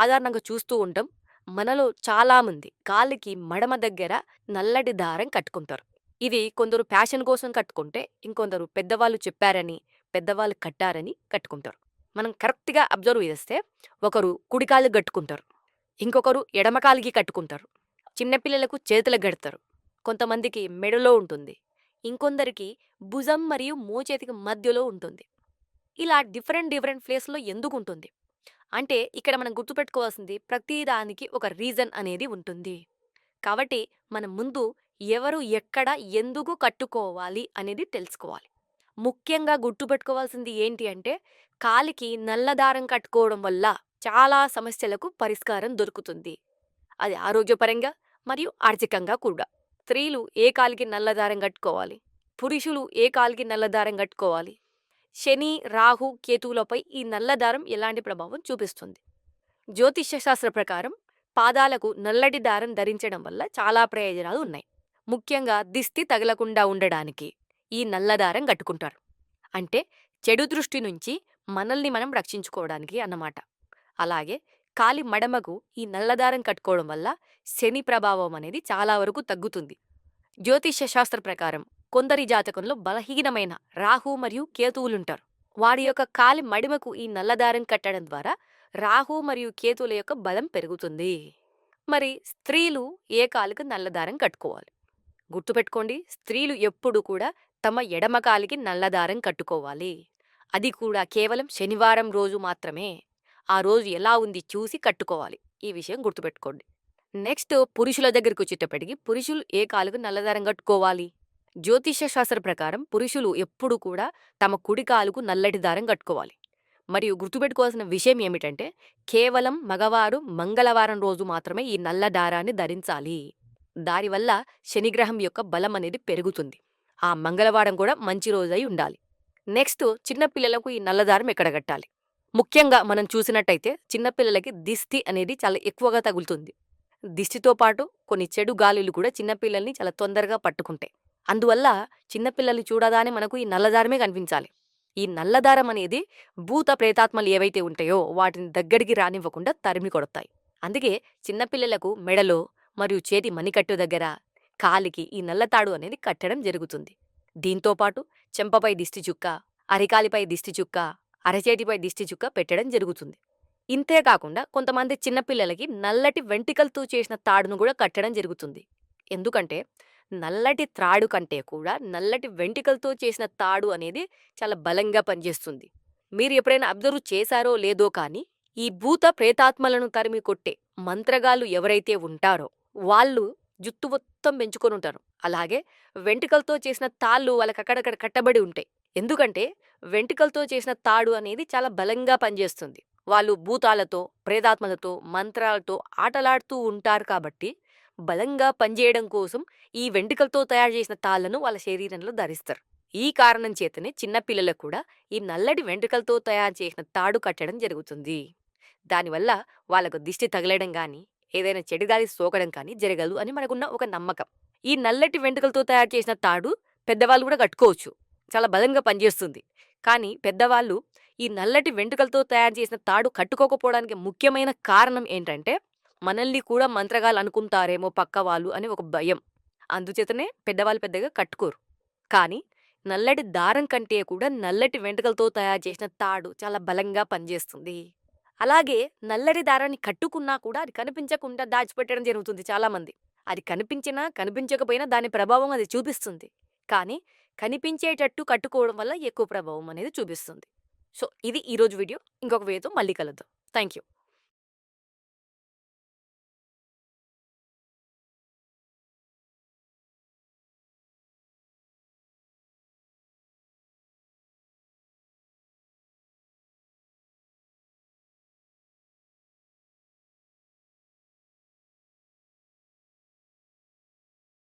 సాధారణంగా చూస్తూ ఉంటాం. మనలో చాలామంది కాలికి మడమ దగ్గర నల్లటి దారం కట్టుకుంటారు. ఇది కొందరు ఫ్యాషన్ కోసం కట్టుకుంటే ఇంకొందరు పెద్దవాళ్ళు చెప్పారని పెద్దవాళ్ళు కట్టారని కట్టుకుంటారు. మనం కరెక్ట్గా అబ్జర్వ్ చేస్తే ఒకరు కుడికాలు కట్టుకుంటారు ఇంకొకరు ఎడమకాలికి కట్టుకుంటారు. చిన్నపిల్లలకు చేతులకు కడతారు. కొంతమందికి మెడలో ఉంటుంది ఇంకొందరికి భుజం మరియు మోచేతికి మధ్యలో ఉంటుంది. ఇలా డిఫరెంట్ డిఫరెంట్ ప్లేస్లో ఎందుకు ఉంటుంది? అంటే ఇక్కడ మనం గుర్తుపెట్టుకోవాల్సింది ప్రతిదానికి ఒక రీజన్ అనేది ఉంటుంది. కాబట్టి మనం ముందు ఎవరు ఎక్కడ ఎందుకు కట్టుకోవాలి అనేది తెలుసుకోవాలి. ముఖ్యంగా గుర్తుపెట్టుకోవాల్సింది ఏంటి అంటే కాలికి నల్లదారం కట్టుకోవడం వల్ల చాలా సమస్యలకు పరిష్కారం దొరుకుతుంది. అది ఆరోగ్యపరంగా మరియు ఆర్థికంగా కూడా. స్త్రీలు ఏ కాలికి నల్లదారం కట్టుకోవాలి? పురుషులు ఏ కాలికి నల్లదారం కట్టుకోవాలి? శని రాహు కేతువులపై ఈ నల్లదారం ఎలాంటి ప్రభావం చూపిస్తుంది? జ్యోతిష్య శాస్త్ర ప్రకారం పాదాలకు నల్లటి దారం ధరించడం వల్ల చాలా ప్రయోజనాలు ఉన్నాయి. ముఖ్యంగా దిష్టి తగలకుండా ఉండడానికి ఈ నల్లదారం కట్టుకుంటారు. అంటే చెడు దృష్టి నుంచి మనల్ని మనం రక్షించుకోవడానికి అన్నమాట. అలాగే కాలి మడమకు ఈ నల్లదారం కట్టుకోవడం వల్ల శని ప్రభావం అనేది చాలా వరకు తగ్గుతుంది. జ్యోతిష్య శాస్త్ర ప్రకారం కొందరి జాతకంలో బలహీనమైన రాహు మరియు కేతువులుంటారు. వాడి యొక్క కాలి మడిమకు ఈ నల్లదారం కట్టడం ద్వారా రాహు మరియు కేతువుల యొక్క బలం పెరుగుతుంది. మరి స్త్రీలు ఏ కాలుకు నల్లదారం కట్టుకోవాలి? గుర్తుపెట్టుకోండి స్త్రీలు ఎప్పుడు కూడా తమ ఎడమ కాలికి నల్లదారం కట్టుకోవాలి. అది కూడా కేవలం శనివారం రోజు మాత్రమే. ఆ రోజు ఎలా ఉంది చూసి కట్టుకోవాలి. ఈ విషయం గుర్తుపెట్టుకోండి. నెక్స్ట్ పురుషుల దగ్గరికి వచ్చేటప్పటికి పురుషులు ఏ కాలుకు నల్లదారం కట్టుకోవాలి? జ్యోతిష్యశాస్త్ర ప్రకారం పురుషులు ఎప్పుడు కూడా తమ కుడి కాలుకు నల్లటి దారం కట్టుకోవాలి. మరియు గుర్తుపెట్టుకోవాల్సిన విషయం ఏమిటంటే కేవలం మగవారు మంగళవారం రోజు మాత్రమే ఈ నల్ల దారాన్ని ధరించాలి. దానివల్ల శనిగ్రహం యొక్క బలం అనేది పెరుగుతుంది. ఆ మంగళవారం కూడా మంచి రోజై ఉండాలి. నెక్స్ట్ చిన్నపిల్లలకు ఈ నల్లదారం ఎక్కడ కట్టాలి? ముఖ్యంగా మనం చూసినట్టయితే చిన్నపిల్లలకి దిష్టి అనేది చాలా ఎక్కువగా తగులుతుంది. దిష్టితో పాటు కొన్ని చెడు గాలులు కూడా చిన్నపిల్లల్ని చాలా తొందరగా పట్టుకుంటాయి. అందువల్ల చిన్నపిల్లల్ని చూడగానే మనకు ఈ నల్లదారమే కనిపించాలి. ఈ నల్లదారం అనేది భూత ప్రేతాత్మలు ఏవైతే ఉంటాయో వాటిని దగ్గరికి రానివ్వకుండా తరిమి కొడతాయి. అందుకే చిన్నపిల్లలకు మెడలో మరియు చేతి మణికట్టు దగ్గర కాలికి ఈ నల్లతాడు అనేది కట్టడం జరుగుతుంది. దీంతోపాటు చెంపపై దిష్టి చుక్క అరికాలిపై దిష్టి చుక్క అరచేతిపై దిష్టి చుక్క పెట్టడం జరుగుతుంది. ఇంతేకాకుండా కొంతమంది చిన్నపిల్లలకి నల్లటి వెంటికలతో చేసిన తాడును కూడా కట్టడం జరుగుతుంది. ఎందుకంటే నల్లటి త్రాడు కంటే కూడా నల్లటి వెంటికలతో చేసిన తాడు అనేది చాలా బలంగా పనిచేస్తుంది. మీరు ఎప్పుడైనా అబ్జర్వ్ చేశారో లేదో కానీ ఈ భూత ప్రేతాత్మలను తరిమి కొట్టే మంత్రగాలు ఎవరైతే ఉంటారో వాళ్ళు జుత్తు మొత్తం పెంచుకొని ఉంటారు. అలాగే వెంట్రుకలతో చేసిన తాళ్ళు వాళ్ళకి అక్కడక్కడ కట్టబడి ఉంటాయి. ఎందుకంటే వెంట్రుకలతో చేసిన తాడు అనేది చాలా బలంగా పనిచేస్తుంది. వాళ్ళు భూతాలతో ప్రేతాత్మలతో మంత్రాలతో ఆటలాడుతూ ఉంటారు కాబట్టి బలంగా పనిచేయడం కోసం ఈ వెంట్రుకలతో తయారు చేసిన తాళ్ళను వాళ్ళ శరీరంలో ధరిస్తారు. ఈ కారణం చేతనే చిన్నపిల్లలకు కూడా ఈ నల్లటి వెంట్రుకలతో తయారు చేసిన తాడు కట్టడం జరుగుతుంది. దానివల్ల వాళ్ళకు దిష్టి తగలడం కానీ ఏదైనా చెడుగాలి సోకడం కానీ జరగదు అని మనకున్న ఒక నమ్మకం. ఈ నల్లటి వెంట్రుకలతో తయారు చేసిన తాడు పెద్దవాళ్ళు కూడా కట్టుకోవచ్చు. చాలా బలంగా పనిచేస్తుంది. కానీ పెద్దవాళ్ళు ఈ నల్లటి వెంట్రుకలతో తయారు చేసిన తాడు కట్టుకోకపోవడానికి ముఖ్యమైన కారణం ఏంటంటే మనల్ని కూడా మంత్రగాలు అనుకుంటారేమో పక్క వాళ్ళు అని ఒక భయం. అందుచేతనే పెద్దవాళ్ళు పెద్దగా కట్టుకోరు. కానీ నల్లటి దారం కంటే కూడా నల్లటి వెంట్రుకలతో తయారు చేసిన తాడు చాలా బలంగా పనిచేస్తుంది. అలాగే నల్లటి దారాన్ని కట్టుకున్నా కూడా అది కనిపించకుండా దాచిపెట్టడం జరుగుతుంది చాలామంది. అది కనిపించినా కనిపించకపోయినా దాని ప్రభావం అది చూపిస్తుంది. కానీ కనిపించేటట్టు కట్టుకోవడం వల్ల ఎక్కువ ప్రభావం అనేది చూపిస్తుంది. సో ఇది ఈరోజు వీడియో. ఇంకొక వీడియోతో మళ్ళీ కలుద్దాం. Thank you